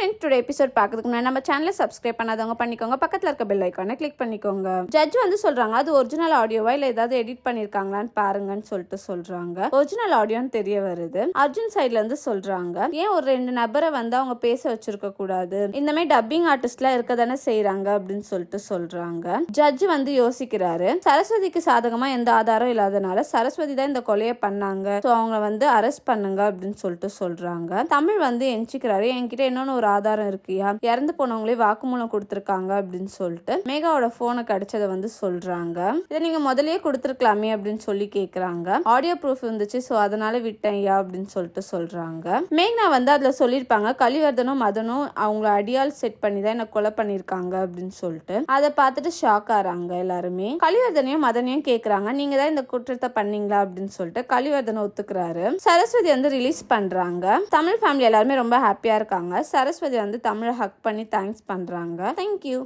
Friends today episode பார்க்கறதுக்கு முன்னாடி நம்ம சேனலை சப்ஸ்கிரைப் பண்ணாதவங்க பண்ணிக்கோங்க. பக்கத்தில் இருக்க பெல் ஐக்கானை கிளிக் பண்ணிக்கோங்க. ஜட்ஜ் வந்து சொல்றாங்க அது ஒரிஜினல் ஆடியோவா இல்லை ஏதாவது எடிட் பண்ணியிருக்காங்களான்னு பாருங்கன்னு சொல்லிட்டு சொல்றாங்க. ஒரிஜினல் ஆடியோன்னு தெரிய வருது. அர்ஜுன் சைட்ல இருந்து சொல்றாங்க ஏன் ஒரு ரெண்டு நபரை வந்து அவங்க பேச வச்சிருக்க கூடாது? இந்த மாதிரி டப்பிங் ஆர்டிஸ்ட்லாம் இருக்க தானே செய்யறாங்க அப்படின்னு சொல்லிட்டு சொல்றாங்க. ஜட்ஜ் வந்து யோசிக்கிறாரு சரஸ்வதிக்கு சாதகமா எந்த ஆதாரம் இல்லாதனால சரஸ்வதி தான் இந்த கொலையை பண்ணாங்க. ஸோ அவங்க வந்து அரெஸ்ட் பண்ணுங்க அப்படின்னு சொல்லிட்டு சொல்றாங்க. தமிழ் வந்து எஞ்சிக்கிறாரு. என்கிட்ட இன்னொன்னு ஒரு ஆதாரம் இருக்கியா இறந்து போனவங்களே வாக்குமூலம் கொடுத்துருக்காங்க அப்படின்னு சொல்லிட்டு மேகாவோட போனை கிடைச்சதை வந்து சொல்றாங்க. இதை நீங்க முதலே கொடுத்துருக்கலாமே அப்படின்னு சொல்லி கேக்குறாங்க. ஆடியோ ப்ரூஃப் இருந்துச்சு ஸோ அதனால விட்டேன்யா அப்படின்னு சொல்லிட்டு சொல்றாங்க. மேக்னா வந்து அதுல சொல்லியிருப்பாங்க கலிவர்தனும் மதனும் அவங்கள அடியால் செட் பண்ணி தான் என்ன கொலை பண்ணியிருக்காங்க அப்படின்னு சொல்லிட்டு. அதை பார்த்துட்டு ஷாக் ஆறாங்க எல்லாருமே. கலிவர்தனையும் மதனையும் கேக்குறாங்க நீங்க தான் இந்த குற்றத்தை பண்ணீங்களா அப்படின்னு சொல்லிட்டு கலிவர்தனை ஒத்துக்கிறாரு. சரஸ்வதி வந்து ரிலீஸ் பண்றாங்க. தமிழ் ஃபேமிலி எல்லாருமே ரொம்ப ஹாப்பியா இருக்காங்க. சரஸ்வதி வந்து தமிழை ஹக் பண்ணி தேங்க்ஸ் பண்ணுறாங்க தேங்க்யூ